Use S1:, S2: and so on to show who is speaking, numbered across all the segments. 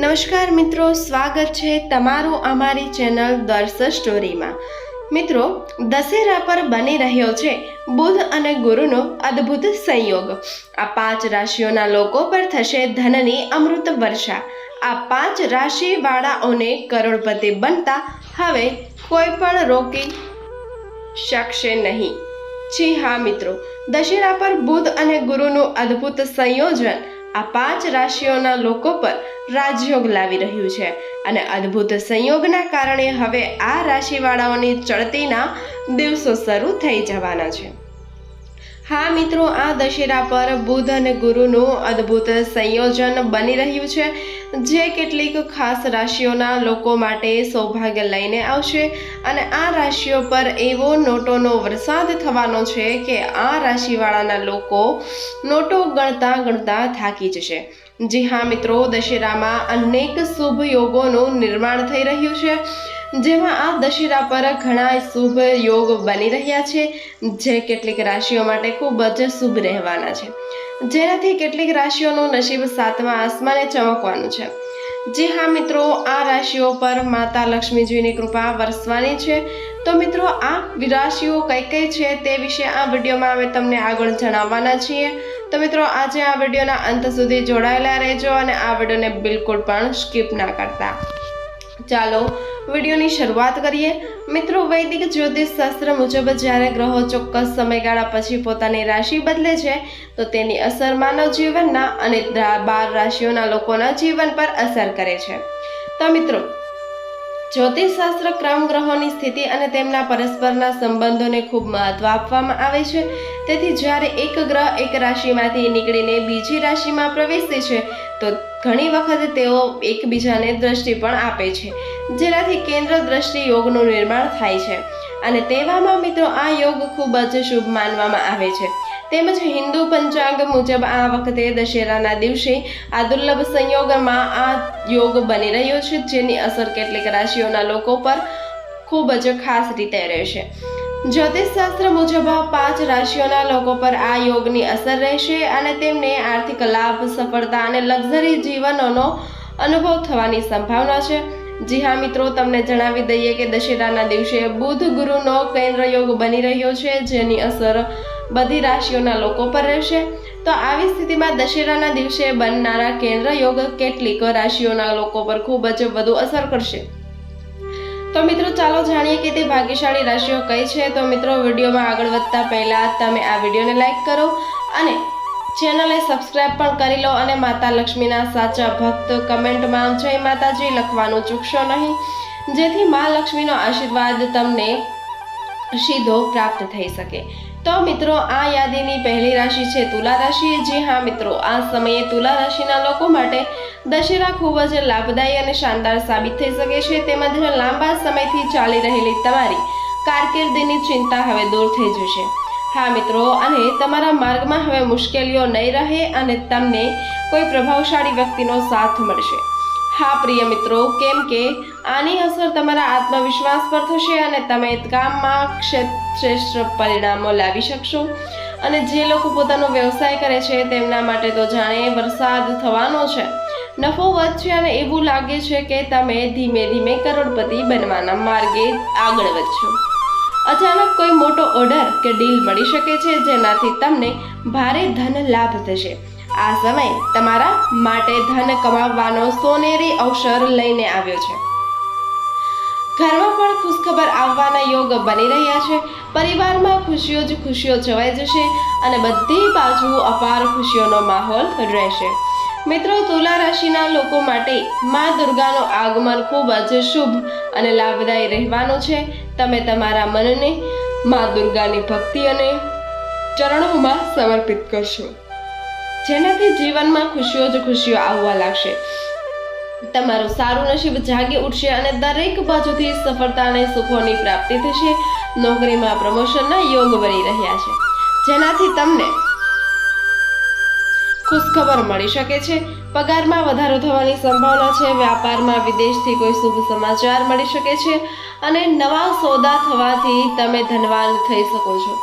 S1: નમસ્કાર મિત્રો, સ્વાગત છે તમારું અમારી ચેનલ દર્શ સ્ટોરીમાં. મિત્રો, દશેરા પર બની રહ્યો છે બુધ અને ગુરુનો અદ્ભુત સંયોગ. આ પાંચ રાશિઓના લોકો પર થશે ધનની અમૃત વર્ષા. આ પાંચ રાશિવાળાઓને કરોડપતિ બનતા હવે કોઈ પણ રોકી શકશે નહીં. જી હા મિત્રો, દશેરા પર બુધ અને ગુરુનું અદ્ભુત સંયોજન આ પાંચ રાશિઓના લોકો પર રાજયોગ લાવી રહ્યું છે અને અદ્ભુત સંયોગના કારણે હવે આ રાશિવાળાઓની ચડતીના દિવસો શરૂ થઈ જવાના છે. હા મિત્રો, આ દશેરા પર બુધ અને ગુરુનું અદ્ભુત સંયોજન બની રહ્યું છે, જે કેટલીક ખાસ રાશિઓના લોકો માટે સૌભાગ્ય લઈને આવશે. અને આ રાશિઓ પર એવો નોટોનો વરસાદ થવાનો છે કે આ રાશિવાળાના લોકો નોટો ગણતા ગણતા થાકી જશે. જી હા મિત્રો, દશેરામાં અનેક શુભ યોગોનું નિર્માણ થઈ રહ્યું છે. જેમાં આ દશેરા પર ઘણા શુભ યોગ બની રહ્યા છે, જે કેટલીક રાશિઓ માટે ખૂબ જ શુભ રહેવાના છે. જેનાથી કેટલીક રાશિઓનું નસીબ સાતમા આસમાને ચમકવાનું છે. જી હા મિત્રો, આ રાશિઓ પર માતા લક્ષ્મીજીની કૃપા વરસવાની છે. તો મિત્રો, આ રાશિઓ કઈ કઈ છે તે વિશે આ વિડીયોમાં અમે તમને આગળ જણાવવાના છીએ. તો મિત્રો, આજે આ વિડીયોના અંત સુધી જોડાયેલા રહેજો અને આ વિડીયોને બિલકુલ પણ સ્કીપ ના કરતા. ચાલો વિડીયોની શરૂઆત કરીએ. મિત્રો, વૈદિક જ્યોતિષ શાસ્ત્ર મુજબ જ્યારે ગ્રહો ચોક્કસ સમયગાળા પછી પોતાની રાશિ બદલે છે, તો તેની અસર માનવ જીવનના અને બાર રાશિઓના લોકોના જીવન પર અસર કરે છે. તો મિત્રો, જ્યોતિષ શાસ્ત્ર ક્રમ ગ્રહોની સ્થિતિ અને તેમના પરસ્પરના સંબંધોને ખૂબ મહત્વ આપવામાં આવે છે. તેથી જ્યારે એક ગ્રહ એક રાશિમાંથી નીકળીને બીજી રાશિમાં પ્રવેશે છે, તો ઘણી વખત તેઓ એકબીજાને દ્રષ્ટિ પણ આપે છે, જેનાથી કેન્દ્ર દ્રષ્ટિ યોગનું નિર્માણ થાય છે. અને તેવામાં મિત્રો આ યોગ ખૂબ જ શુભ માનવામાં આવે છે. તેમજ હિન્દુ પંચાંગ મુજબ આ વખતે દશેરાના દિવસે આ દુર્લભ સંયોગમાં આ યોગ બની રહ્યો છે, જેની અસર કેટલીક રાશિઓના લોકો પર ખૂબ જ ખાસ રીતે રહેશે. જ્યોતિષ શાસ્ત્ર મુજબ પાંચ રાશિઓના લોકો પર આ યોગની અસર રહેશે અને તેમને આર્થિક લાભ, સફળતા અને લક્ઝરી જીવનોનો અનુભવ થવાની સંભાવના છે. જી હા મિત્રો, તમને જણાવી દઈએ કે દશેરાના દિવસે બુધ ગુરુનો કેન્દ્ર યોગ બની રહ્યો છે, જેની અસર બધી રાશિઓના લોકો પર રહેશે. તો આવી સ્થિતિમાં દશેરાના દિવસે બનનારા કેન્દ્ર યોગ કેટલીક રાશિઓના લોકો પર ખૂબ જ વધુ અસર કરશે. તો મિત્રો, ચાલો જાણીએ કે તે ભાગ્યશાળી રાશિઓ કઈ છે. તો મિત્રો, વિડીયોમાં આગળ વધતા પહેલા તમે આ વિડીયોને લાઈક કરો અને ચેનલને સબસ્ક્રાઇબ પણ કરી લો અને માતા લક્ષ્મીના સાચા ભક્ત કમેન્ટમાં જય માતાજી લખવાનું ચૂકશો નહીં. જેથી મા લક્ષ્મીનો આશીર્વાદ તમને સીધો પ્રાપ્ત થઈ શકે. તો મિત્રો, આ યાદીની પહેલી રાશિ છે તુલા રાશિ. જી હા મિત્રો, આ સમયે તુલા રાશિના લોકો માટે દશેરા ખૂબ જ લાભદાયી અને શાનદાર સાબિત થઈ શકે છે. તેમજ લાંબા સમયથી ચાલી રહેલી તમારી કારકિર્દીની ચિંતા હવે દૂર થઈ જશે. હા મિત્રો, અને તમારા માર્ગમાં હવે મુશ્કેલીઓ નહીં રહે અને તમને કોઈ પ્રભાવશાળી વ્યક્તિનો સાથ મળશે. હા પ્રિય મિત્રો, કેમ કે આની અસર તમારા આત્મવિશ્વાસ પર થશે અને તમે કામમાં શ્રેષ્ઠ પરિણામો લાવી શકશો. અને જે લોકો પોતાનો વ્યવસાય કરે છે, તેમના માટે તો જાણે વરસાદ થવાનો છે. નફો વધશે અને એવું લાગે છે કે તમે ધીમે ધીમે કરોડપતિ બનવાના માર્ગે આગળ વધશો. અચાનક કોઈ મોટો ઓર્ડર કે ડીલ મળી શકે છે, જેનાથી તમને ભારે ધન લાભ થશે. આ સમય તમારા માટે ધન કમાવવાનો સોનેરી અવસર લઈને આવ્યો છે. ઘરમાં પણ ખુશખબર આવવાના યોગ બની રહ્યા છે. પરિવારમાં ખુશીઓ જ ખુશીઓ છવાઈ જશે અને બધી બાજુ અપાર ખુશીઓનો માહોલ રહેશે. મિત્રો, તુલા રાશિના લોકો માટે મા દુર્ગાનું આગમન ખૂબ જ શુભ અને લાભદાયી રહેવાનું છે. તમે તમારા મનને મા દુર્ગાની ભક્તિ અને ચરણોમાં સમર્પિત કરશો. જેનાથી જીવનમાં ખુશીઓ જ ખુશીઓ આવવા લાગશે. તમારું સારું નસીબ જાગી ઉઠશે અને દરેક બાજુથી સફળતા અને સુખોની પ્રાપ્તિ થશે. નોકરીમાં પ્રમોશનના યોગ બની રહ્યા છે. જેનાથી તમને ખુશખબર મળી શકે છે. પગારમાં વધારો થવાની સંભાવના છે. વ્યાપારમાં, વિદેશથી કોઈ શુભ સમાચાર મળી શકે છે. અને નવા સોદા થવાથી તમે ધનવાન થઈ શકો છો.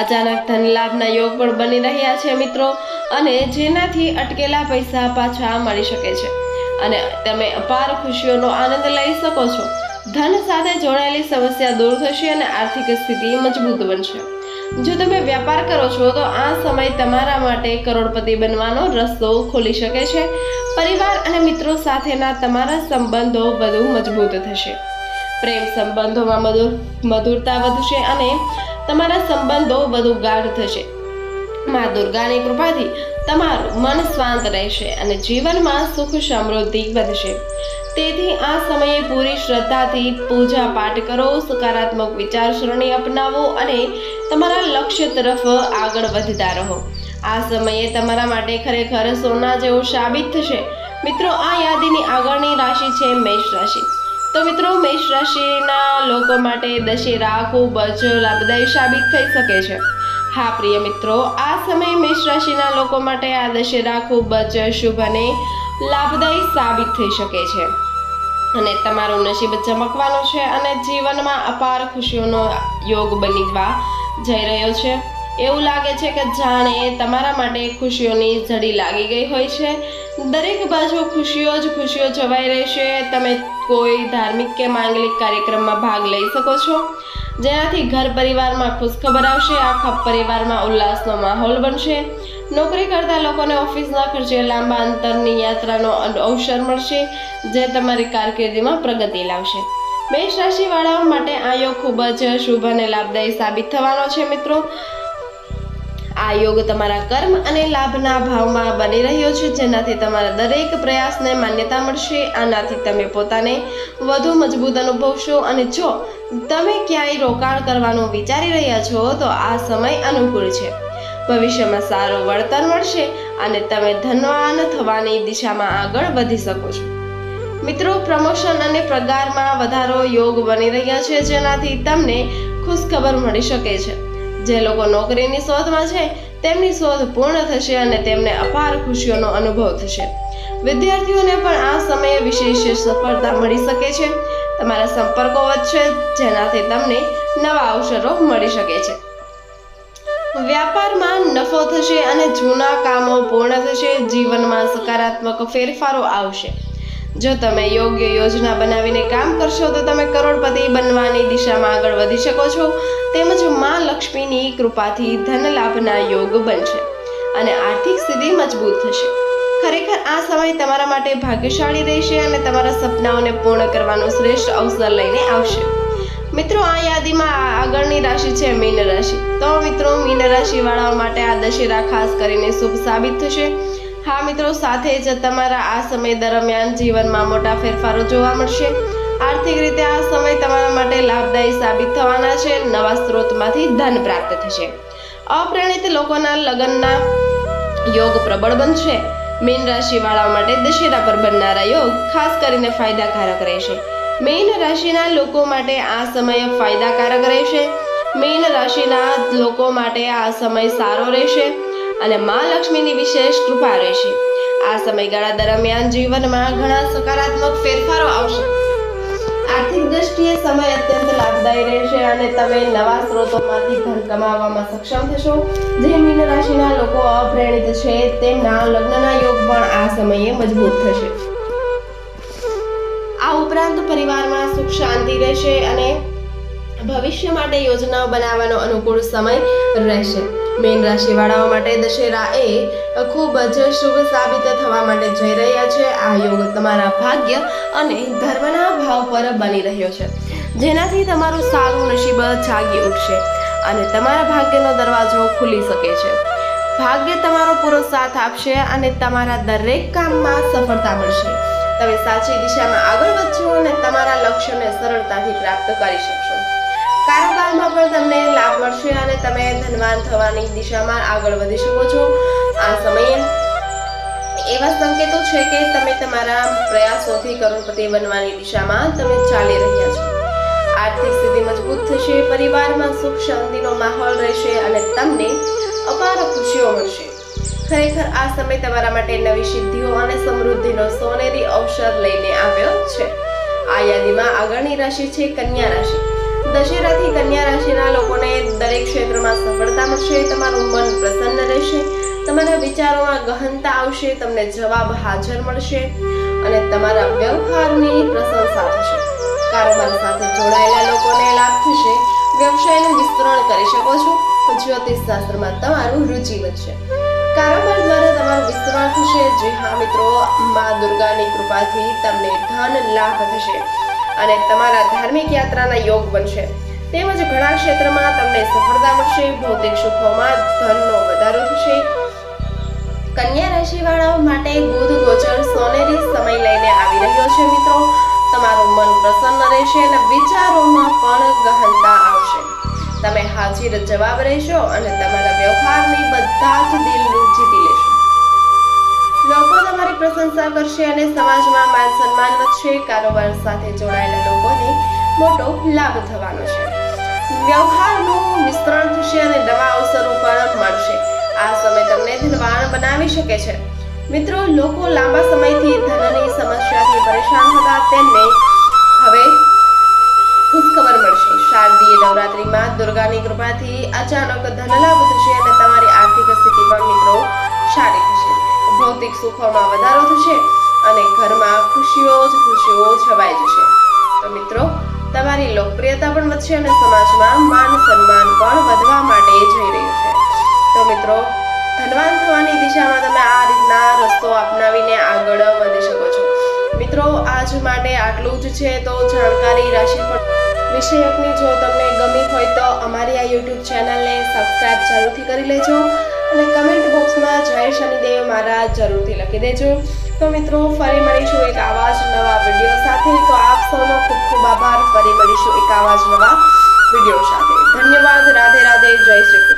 S1: અચાનક ધન લાભના યોગ પણ બની રહ્યા છે મિત્રો. અને જેનાથી અટકેલા પૈસા પાછા મળી શકે છે. અને તમે અપાર ખુશીઓનો આનંદ લઈ શકો છો. ધન સાથે જોડાયેલી સમસ્યા દૂર થશે અને આર્થિક સ્થિતિ મજબૂત બનશે. જો તમે વ્યાપાર કરો છો, તો આ સમય તમારા માટે કરોડપતિ બનવાનો રસ્તો ખોલી શકે છે. પરિવાર અને મિત્રો સાથેના તમારા સંબંધો વધુ મજબૂત થશે. પ્રેમ સંબંધોમાં મધુર, મધુરતા વધશે અને તમારા સંબંધો વધુ ગાઢ થશે. મા દુર્ગાની કૃપાથી તમારું મન શાંત રહેશે અને જીવનમાં સુખ સમૃદ્ધિ વધશે. તેથી આ સમયે પૂરી શ્રદ્ધાથી પૂજા પાઠ કરો, સકારાત્મક વિચારસરણી અપનાવો અને તમારા લક્ષ્ય તરફ આગળ વધતા રહો. આ સમયે તમારા માટે ખરેખર સોના જેવું સાબિત થશે. મિત્રો, આ યાદીની આગળની રાશિ છે મેષ રાશિ. તો મિત્રો, મેષ રાશિના લોકો માટે દશેરા ખૂબ જ લાભદાયી સાબિત થઈ શકે છે. હા, પ્રિય મિત્રો, આ સમયે મેષ રાશિના લોકો માટે આ દશેરા ખૂબ જ શુભ અને લાભદાયી સાબિત થઈ શકે છે. અને તમારું નસીબ ચમકવાનું છે અને જીવનમાં અપાર ખુશીઓનો યોગ બનીવા જઈ રહ્યો છે. એવું લાગે છે કે જાણે તમારા માટે ખુશીઓની ઝડી લાગી ગઈ હોય છે. દરેક બાજુ ખુશીઓ જ ખુશીઓ છવાઈ રહેશે. તમે કોઈ ધાર્મિક કે માંગલિક કાર્યક્રમમાં ભાગ લઈ શકો છો. જેનાથી ઘર પરિવારમાં ખુશખબર આવશે, આખા પરિવારમાં ઉલ્લાસનો માહોલ બનશે. નોકરી કરતા લોકોને ઓફિસના ખર્ચે લાંબા અંતરની યાત્રાનો અવસર મળશે, જે તમારી કારકિર્દીમાં પ્રગતિ લાવશે. મેષ રાશિવાળાઓ માટે આ યોગ ખૂબ જ શુભ અને લાભદાયી સાબિત થવાનો છે, મિત્રો. આ યોગ તમારા કર્મ અને લાભના ભાવમાં બની રહ્યો છે, જેનાથી તમારા દરેક પ્રયાસને માન્યતા મળશે. આનાથી તમે પોતાને વધુ મજબૂત અનુભવશો અને જો તમે ક્યાંય રોકાણ કરવાનું વિચારી રહ્યા છો તો આ સમય અનુકૂળ છે. ભવિષ્યમાં સારું વળતર મળશે અને તમે ધનવાન થવાની દિશામાં આગળ વધી શકો છો. મિત્રો, પ્રમોશન અને પગારમાં વધારો યોગ બની રહ્યા છે, જેનાથી તમને ખુશખબર મળી શકે છે. જે લોકો નોકરીની શોધમાં છે, તેમની શોધ પૂર્ણ થશે અને તેમને અપાર ખુશીઓનો અનુભવ થશે. વિદ્યાર્થીઓને પણ આ સમયે વિશેષ સફળતા મળી શકે છે. તમારા સંપર્કો વધશે, જેનાથી તમને નવા અવસરો મળી શકે છે. વ્યાપારમાં નફો થશે અને જૂના કામો પૂર્ણ થશે, જીવનમાં સકારાત્મક ફેરફારો આવશે. જો તમે યોગ્ય યોજના બનાવીને કામ કરશો, તો તમે કરોડપતિ બનવાની દિશામાં આગળ વધી શકો છો. તેમજ મા લક્ષ્મીની કૃપાથી ધન લાભના યોગ બનશે અને આર્થિક સ્થિતિ મજબૂત થશે. ખરેખર આ સમય તમારા માટે ભાગ્યશાળી રહેશે અને તમારા સપનાઓને પૂર્ણ કરવાનો શ્રેષ્ઠ અવસર લઈને આવશે. મિત્રો, આ યાદીમાં આગળની રાશિ છે મીન રાશિ. તો મિત્રો, મીન રાશિ વાળાઓ માટે આ દશેરા ખાસ કરીને શુભ સાબિત થશે. હા મિત્રો, સાથે જ તમારા આ સમય દરમિયાન જીવનમાં મોટા ફેરફારો જોવા મળશે. આર્થિક રીતે આ સમય તમારા માટે લાભદાયી સાબિત થવાના છે. નવા સ્ત્રોતમાંથી ધન પ્રાપ્ત થશે. અપ્રેરિત લોકોના લગ્નના યોગ પ્રબળ બનશે. મીન રાશિ વાળાઓ માટે દશેરા પર બનનારા યોગ ખાસ કરીને ફાયદાકારક રહેશે. મીન રાશિના લોકો માટે આ સમય ફાયદાકારક રહેશે. મીન રાશિના લોકો માટે આ સમય સારો રહેશે અને મા લક્ષ્મીની વિશેષ કૃપા રહેશે. આ સમયગાળા દરમિયાન જીવનમાં ઘણા સકારાત્મક ફેરફારો આવશે. આર્થિક દ્રષ્ટિએ સમય લાભદાયી રહેશે અને તમે નવા સ્ત્રોતોમાંથી ધન કમાવવામાં સક્ષમ થશો. જે મીન રાશિના લોકો અપ્રેરિત છે, તેમના લગ્નના યોગ પણ આ સમયે મજબૂત થશે. આ ઉપરાંત પરિવારમાં સુખ શાંતિ રહેશે અને ભવિષ્ય માટે યોજનાઓ બનાવવાનો અનુકૂળ સમય રહેશે. મીન રાશિવાળાઓ માટે દશેરા એ ખૂબ જ શુભ સાબિત થવા માટે જઈ રહ્યા છે. આ યોગ તમારા ભાગ્ય અને ધર્મના ભાવ પર બની રહ્યો છે. જેનાથી તમારું સારું નસીબ જાગી ઉઠશે અને તમારા ભાગ્યનો દરવાજો ખુલી શકે છે. ભાગ્ય તમારો પૂરો સાથ આપશે અને તમારા દરેક કામમાં સફળતા મળશે. તમે સાચી દિશામાં આગળ વધશો અને તમારા લક્ષ્યને સરળતાથી પ્રાપ્ત કરી શકશો. કારોબારમાં પણ તમને લાભ મળશે અને તમે ધનવાન થવાની દિશામાં આગળ વધી શકો છો. આ સમયે એવા સંકેતો છે કે તમે તમારા પ્રયાસોથી કરોડપતિ બનવાની દિશામાં તમે ચાલી રહ્યા છો. આર્થિક સ્થિતિ મજબૂત થશે, પરિવારમાં સુખ શાંતિનો માહોલ રહેશે અને તમને અપાર ખુશીઓ મળશે. ખરેખર આ સમય તમારા માટે નવી સિદ્ધિઓ અને સમૃદ્ધિનો સોનેરી અવસર લઈને આવ્યો છે. આ યાદીમાં આગળની રાશિ છે કન્યા રાશિ. દશેરાથી કન્યા રાશિના લોકોને દરેક ક્ષેત્રમાં સફળતા મળશે, તમારું મન પ્રસન્ન રહેશે, તમારા વિચારોમાં ગહનતા આવશે, તમને જવાબ હાજર મળશે અને તમારા વ્યવહારની પ્રશંસા થશે. કારોબાર સાથે જોડાયેલા લોકોને લાભ થશે. વ્યવસાયનું વિસ્તરણ કરી શકો છો. જ્યોતિષ શાસ્ત્રમાં તમારું રુચિ વધશે. કારોબાર દ્વારા તમારું વિસ્તરણ થશે. જે હા, મિત્રો, મા દુર્ગાની કૃપાથી તમને ધન લાભ થશે અને તમારા ધાર્મિક યાત્રાના યોગ બનશે. તેમજ ઘણા ક્ષેત્રમાં તમને સફળતા મળશે. ભૌતિક સુખોમાં ધનનો વધારો થશે. કન્યા રાશિ વાળાઓ માટે બુધ ગોચર સોનેરી સમય લઈને આવી રહ્યો છે, મિત્રો. તમારું મન પ્રસન્ન રહેશે અને વિચારોમાં પણ ગહનતા આવશે. તમે હાજર જવાબ રહેશો અને તમારા વ્યવહારની બધા જ દિલ જીતી લેશો. લોકો તમારી પ્રશંસા કરશે અને સમાજમાં માન સન્માન વધશે. કારોબાર સાથે જોડાયેલા લોકોને મોટો લાભ થવાનો છે. વ્યવહારનું વિસ્તરણ થશે અને નવા અવસરો પણ મળશે. આ સમય તમને ધનવાન બનાવી શકે છે. મિત્રો, લોકો લાંબા સમયથી ધનની સમસ્યાથી પરેશાન હતા. તેમને હવે ખુશખબર મળશે. શારદીય નવરાત્રિમાં દુર્ગાની કૃપાથી અચાનક ધનલાભ થશે અને તમારી આર્થિક સ્થિતિ પણ મિત્રો સારી થશે. ભૌતિક સુખોમાં વધારો થશે અને ઘરમાં ખુશીઓ જ ખુશીઓ છવાઈ જશે. તો મિત્રો, તમારી લોકપ્રિયતા પણ વધશે અને સમાજમાં માન સન્માન પણ વધવા માટે જઈ રહ્યું છે. તો મિત્રો ધનવાન થવાની દિશામાં તમે આ રીતના રસ્તો અપનાવીને આગળ વધી શકો છો. મિત્રો, આજ માટે આટલું જ છે. તો જાણકારી રાશિફળ વિષયકની જો તમને ગમી હોય તો અમારી આ યુટ્યુબ ચેનલને સબસ્ક્રાઈબ જરૂરથી કરી લેજો અને કમેન્ટ બોક્સમાં જય શનિદેવ મારા જરૂરથી લખી દેજો. તો મિત્રો, ફરી મળીશું એક આવા નવા વીડિયો સાથે. તો આપ સૌનો ખૂબ ખૂબ આભાર. ફરી મળીશું એક આવા નવા વીડિયો સાથે. ધન્યવાદ. રાધે રાધે. જય શ્રી